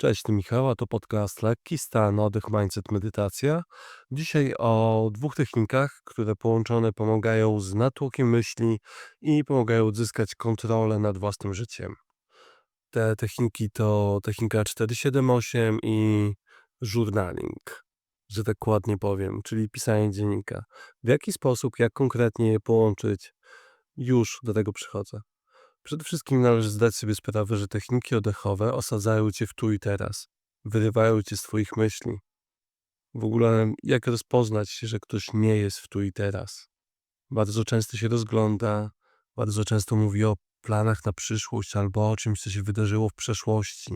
Cześć, tu Michał, a to podcast Lekki Stan, Oddech, Mindset, Medytacja. Dzisiaj o dwóch technikach, które połączone pomagają z natłokiem myśli i pomagają odzyskać kontrolę nad własnym życiem. Te techniki to technika 478 i journaling, że tak ładnie powiem, czyli pisanie dziennika. W jaki sposób, jak konkretnie je połączyć, już do tego przychodzę. Przede wszystkim należy zdać sobie sprawę, że techniki oddechowe osadzają cię w tu i teraz, wyrywają cię z twoich myśli. W ogóle, jak rozpoznać, że ktoś nie jest w tu i teraz? Bardzo często się rozgląda, bardzo często mówi o planach na przyszłość albo o czymś, co się wydarzyło w przeszłości.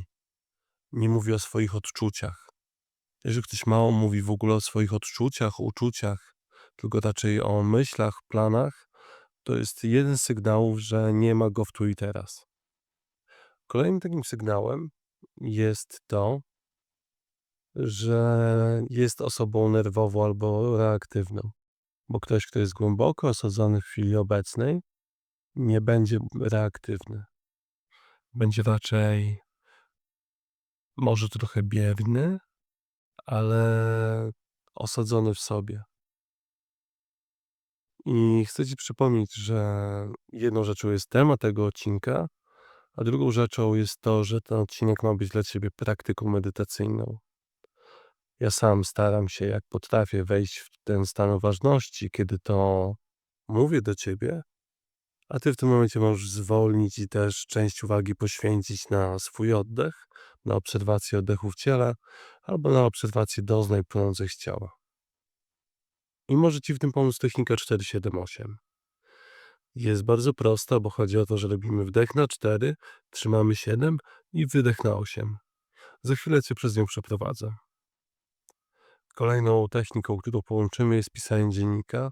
Nie mówi o swoich odczuciach. Jeżeli ktoś mało mówi w ogóle o swoich odczuciach, uczuciach, tylko raczej o myślach, planach, to jest jeden z sygnałów, że nie ma go w tu i teraz. Kolejnym takim sygnałem jest to, że jest osobą nerwową albo reaktywną. Bo ktoś, kto jest głęboko osadzony w chwili obecnej, nie będzie reaktywny. Będzie raczej może trochę bierny, ale osadzony w sobie. I chcę Ci przypomnieć, że jedną rzeczą jest temat tego odcinka, a drugą rzeczą jest to, że ten odcinek ma być dla Ciebie praktyką medytacyjną. Ja sam staram się, jak potrafię, wejść w ten stan uważności, kiedy to mówię do Ciebie, a Ty w tym momencie możesz zwolnić i też część uwagi poświęcić na swój oddech, na obserwację oddechu w ciele albo na obserwację doznań płynących z ciała. I może Ci w tym pomóc technika 478. Jest bardzo prosta, bo chodzi o to, że robimy wdech na 4, trzymamy 7 i wydech na 8. Za chwilę Cię przez nią przeprowadzę. Kolejną techniką, którą połączymy jest pisanie dziennika.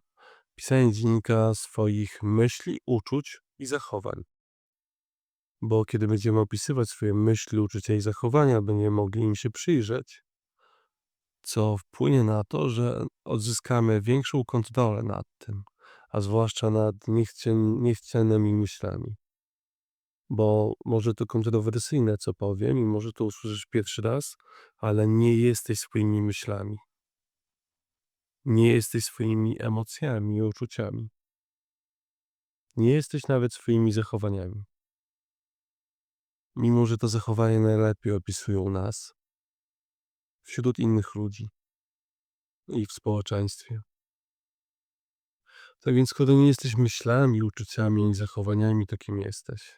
Pisanie dziennika swoich myśli, uczuć i zachowań. Bo kiedy będziemy opisywać swoje myśli, uczucia i zachowania, będziemy mogli im się przyjrzeć, co wpłynie na to, że odzyskamy większą kontrolę nad tym, a zwłaszcza nad niechcianymi myślami. Bo może to kontrowersyjne, co powiem, i może to usłyszysz pierwszy raz, ale nie jesteś swoimi myślami. Nie jesteś swoimi emocjami i uczuciami. Nie jesteś nawet swoimi zachowaniami. Mimo, że to zachowanie najlepiej opisują nas, wśród innych ludzi i w społeczeństwie. Tak więc, skoro nie jesteś myślami, uczuciami i zachowaniami, to kim jesteś?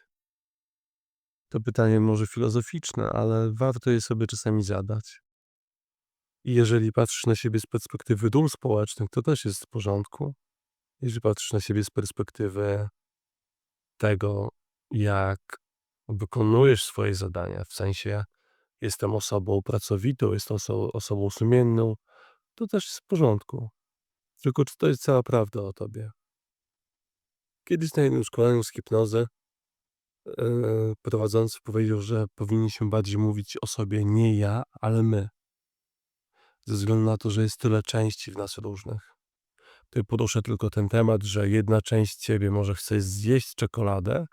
To pytanie może filozoficzne, ale warto je sobie czasami zadać. I jeżeli patrzysz na siebie z perspektywy dół społecznych, to też jest w porządku. Jeżeli patrzysz na siebie z perspektywy tego, jak wykonujesz swoje zadania, w sensie jestem osobą pracowitą, jestem oso osobą sumienną, to też jest w porządku. Tylko czy to jest cała prawda o tobie? Kiedyś na jednym szkoleniu z hipnozy yy, prowadzący powiedział, że powinniśmy bardziej mówić o sobie nie ja, ale my. Ze względu na to, że jest tyle części w nas różnych. Tutaj poruszę tylko ten temat, że jedna część ciebie może chce zjeść czekoladę,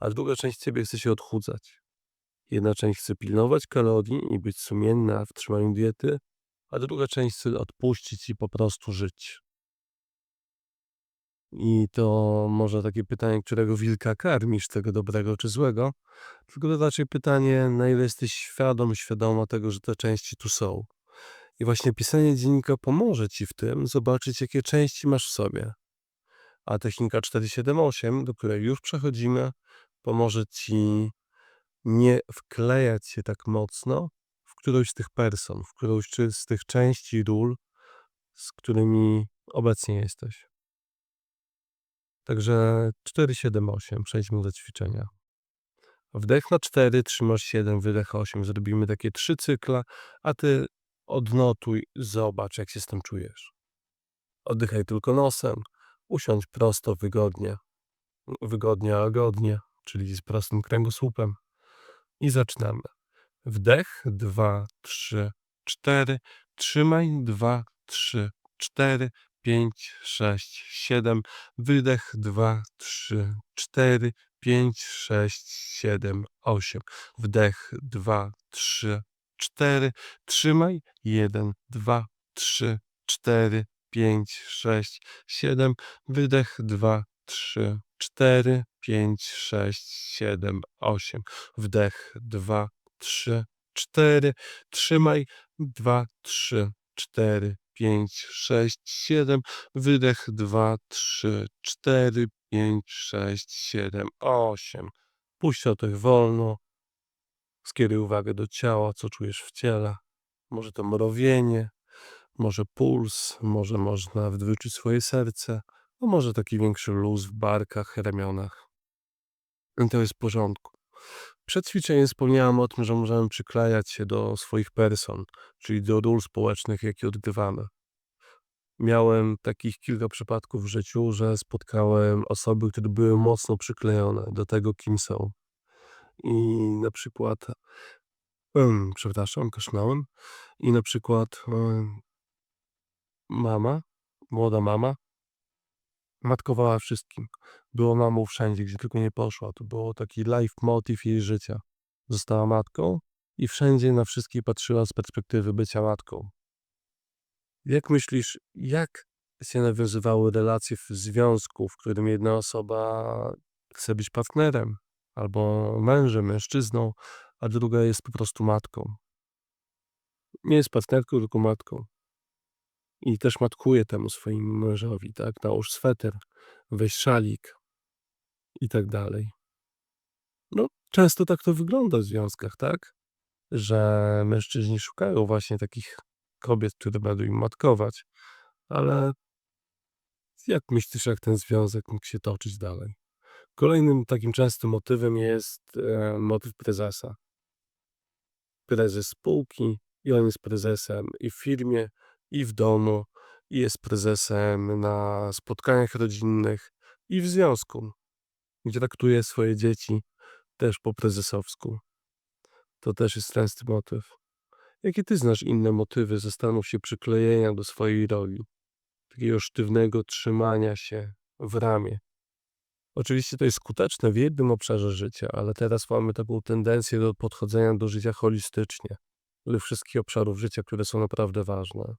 a druga część ciebie chce się odchudzać. Jedna część chce pilnować kalorii i być sumienna w trzymaniu diety, a druga część chce odpuścić i po prostu żyć. I to może takie pytanie, którego wilka karmisz, tego dobrego czy złego, tylko to raczej pytanie, na ile jesteś świadom, świadoma tego, że te części tu są. I właśnie pisanie dziennika pomoże ci w tym zobaczyć, jakie części masz w sobie. A technika 478, do której już przechodzimy, pomoże ci nie wklejać się tak mocno w którąś z tych person, w którąś z tych części ról, z którymi obecnie jesteś. Także 4, 7, 8. Przejdźmy do ćwiczenia. Wdech na 4, trzymasz 7, wydech 8. Zrobimy takie trzy cykle, a ty odnotuj, zobacz, jak się z tym czujesz. Oddychaj tylko nosem, usiądź prosto, wygodnie. Wygodnie, a godnie, czyli z prostym kręgosłupem. I zaczynamy. Wdech, dwa, trzy, cztery. Trzymaj, dwa, trzy, cztery, pięć, sześć, siedem. Wydech, dwa, trzy, cztery, pięć, sześć, siedem, osiem. Wdech, dwa, trzy, cztery. Trzymaj. Jeden, dwa, trzy, cztery, pięć, sześć, siedem. Wydech. Dwa, trzy, cztery, pięć, sześć, siedem, osiem. Wdech. Dwa, trzy, cztery. Trzymaj. Dwa, trzy, cztery, pięć, sześć, siedem. Wydech. Dwa, trzy, cztery, pięć, sześć, siedem, osiem. Puść oddech wolno. Skieruj uwagę do ciała, co czujesz w ciele. Może to mrowienie, może puls, może można wyczuć swoje serce, a może taki większy luz w barkach, ramionach. To jest w porządku. Przed ćwiczeniem wspomniałem o tym, że możemy przyklejać się do swoich person, czyli do ról społecznych, jakie odgrywamy. Miałem takich kilka przypadków w życiu, że spotkałem osoby, które były mocno przyklejone do tego, kim są. I na przykład, em, przepraszam, kaszlałem. I na przykład em, mama, młoda mama, matkowała wszystkim. Była mamą wszędzie, gdzie tylko nie poszła. To było taki life motive jej życia. Została matką i wszędzie na wszystkich patrzyła z perspektywy bycia matką. Jak myślisz, jak się nawiązywały relacje w związku, w którym jedna osoba chce być partnerem, albo mężem, mężczyzną, a druga jest po prostu matką? Nie jest partnerką, tylko matką. I też matkuje temu swojemu mężowi, tak? Nałóż sweter, weź szalik i tak dalej. No, często tak to wygląda w związkach, tak? Że mężczyźni szukają właśnie takich kobiet, które będą im matkować. Ale jak myślisz, jak ten związek mógł się toczyć dalej? Kolejnym takim częstym motywem jest e, motyw prezesa. Prezes spółki i on jest prezesem i w firmie, i w domu, i jest prezesem na spotkaniach rodzinnych, i w związku, gdzie traktuje swoje dzieci też po prezesowsku. To też jest częsty motyw. Jakie ty znasz inne motywy zastanów się przyklejenia do swojej roli? Takiego sztywnego trzymania się w ramię. Oczywiście to jest skuteczne w jednym obszarze życia, ale teraz mamy taką tendencję do podchodzenia do życia holistycznie, do wszystkich obszarów życia, które są naprawdę ważne.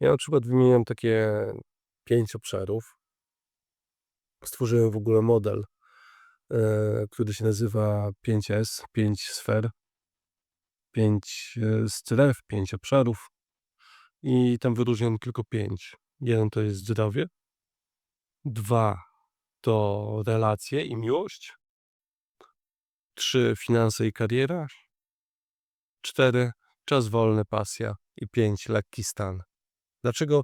Ja na przykład wymieniam takie pięć obszarów. Stworzyłem w ogóle model, e, który się nazywa 5S, 5 sfer, 5 e, stref, 5 obszarów i tam wyróżniam tylko 5. Jeden to jest zdrowie, dwa to relacje i miłość, trzy finanse i kariera, cztery czas wolny, pasja i pięć lekki stan. Dlaczego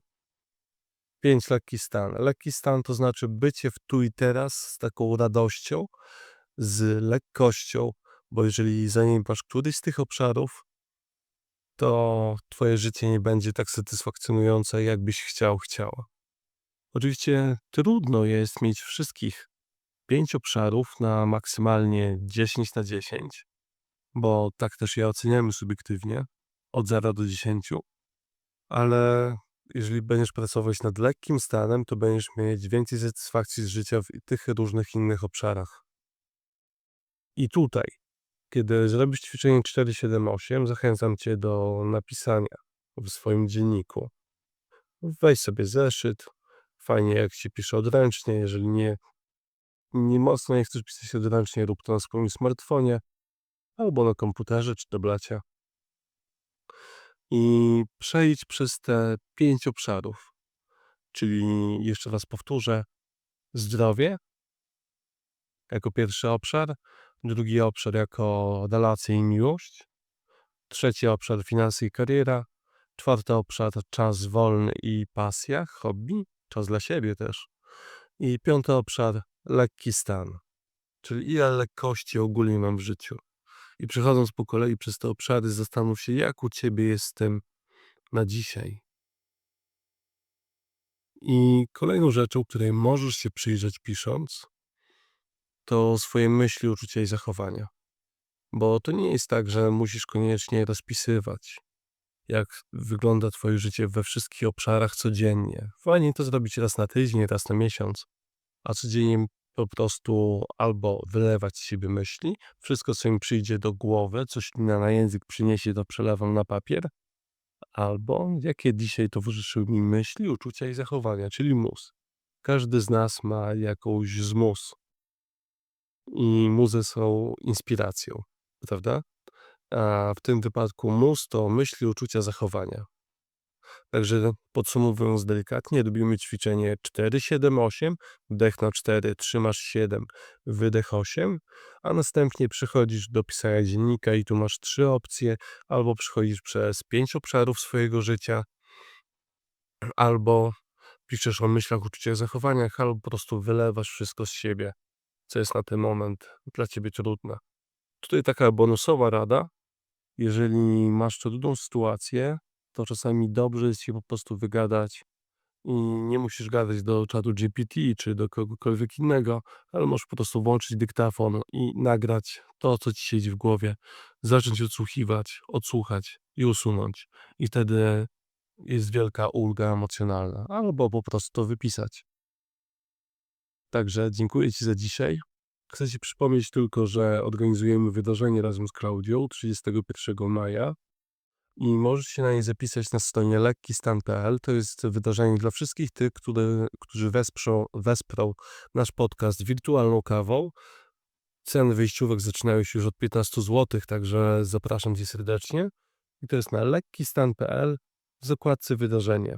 pięć lekki stan? Lekki stan to znaczy bycie w tu i teraz z taką radością, z lekkością, bo jeżeli zaniedbasz któryś z tych obszarów, to twoje życie nie będzie tak satysfakcjonujące, jakbyś chciał, chciała. Oczywiście trudno jest mieć wszystkich pięć obszarów na maksymalnie 10 na 10, bo tak też je oceniamy subiektywnie, od 0 do 10, ale jeżeli będziesz pracować nad lekkim stanem, to będziesz mieć więcej satysfakcji z życia w tych różnych innych obszarach. I tutaj, kiedy zrobisz ćwiczenie 478, zachęcam Cię do napisania w swoim dzienniku. Weź sobie zeszyt. Fajnie, jak się pisze odręcznie. Jeżeli nie, nie mocno nie chcesz pisać odręcznie, rób to na swoim smartfonie albo na komputerze czy tablecie. I przejdź przez te pięć obszarów. Czyli jeszcze raz powtórzę: zdrowie jako pierwszy obszar, drugi obszar jako relacje i miłość, trzeci obszar finanse i kariera, czwarty obszar czas wolny i pasja, hobby, czas dla siebie też. I piąty obszar lekki stan, czyli ile lekkości ogólnie mam w życiu. I przechodząc po kolei przez te obszary, zastanów się, jak u ciebie jest z tym na dzisiaj. I kolejną rzeczą, której możesz się przyjrzeć pisząc, to swoje myśli, uczucia i zachowania. Bo to nie jest tak, że musisz koniecznie rozpisywać, jak wygląda Twoje życie we wszystkich obszarach codziennie. Fajnie to zrobić raz na tydzień, raz na miesiąc, a codziennie po prostu albo wylewać z siebie myśli, wszystko co mi przyjdzie do głowy, coś mi na język przyniesie, to przelewam na papier, albo jakie dzisiaj towarzyszyły mi myśli, uczucia i zachowania, czyli mus. Każdy z nas ma jakąś z mus. I muzy są inspiracją, prawda? A w tym wypadku mus to myśli, uczucia, zachowania. Także podsumowując delikatnie, robimy ćwiczenie 4-7-8, wdech na 4, trzymasz 7, wydech 8, a następnie przechodzisz do pisania dziennika i tu masz trzy opcje, albo przechodzisz przez pięć obszarów swojego życia, albo piszesz o myślach, uczuciach, zachowaniach, albo po prostu wylewasz wszystko z siebie, co jest na ten moment dla ciebie trudne. Tutaj taka bonusowa rada, jeżeli masz trudną sytuację, to czasami dobrze jest się po prostu wygadać i nie musisz gadać do czatu GPT czy do kogokolwiek innego, ale możesz po prostu włączyć dyktafon i nagrać to, co ci siedzi w głowie, zacząć odsłuchiwać, odsłuchać i usunąć. I wtedy jest wielka ulga emocjonalna, albo po prostu to wypisać. Także dziękuję Ci za dzisiaj. Chcę Ci przypomnieć tylko, że organizujemy wydarzenie razem z Klaudią 31 maja i możesz się na nie zapisać na stronie lekkistan.pl. To jest wydarzenie dla wszystkich tych, które, którzy wesprą, wesprą nasz podcast wirtualną kawą. Ceny wyjściówek zaczynają się już od 15 zł, także zapraszam Cię serdecznie. I to jest na lekkistan.pl w zakładce wydarzenie.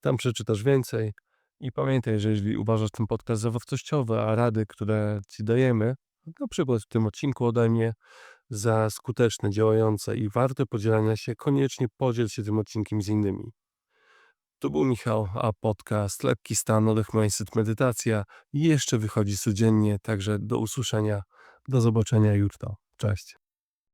Tam przeczytasz więcej. I pamiętaj, że jeżeli uważasz ten podcast za wartościowy, a rady, które Ci dajemy, na przykład w tym odcinku ode mnie, za skuteczne, działające i warte podzielania się, koniecznie podziel się tym odcinkiem z innymi. To był Michał, a podcast Lekki Stan, Oddech Mindset, Medytacja jeszcze wychodzi codziennie, także do usłyszenia, do zobaczenia jutro. Cześć.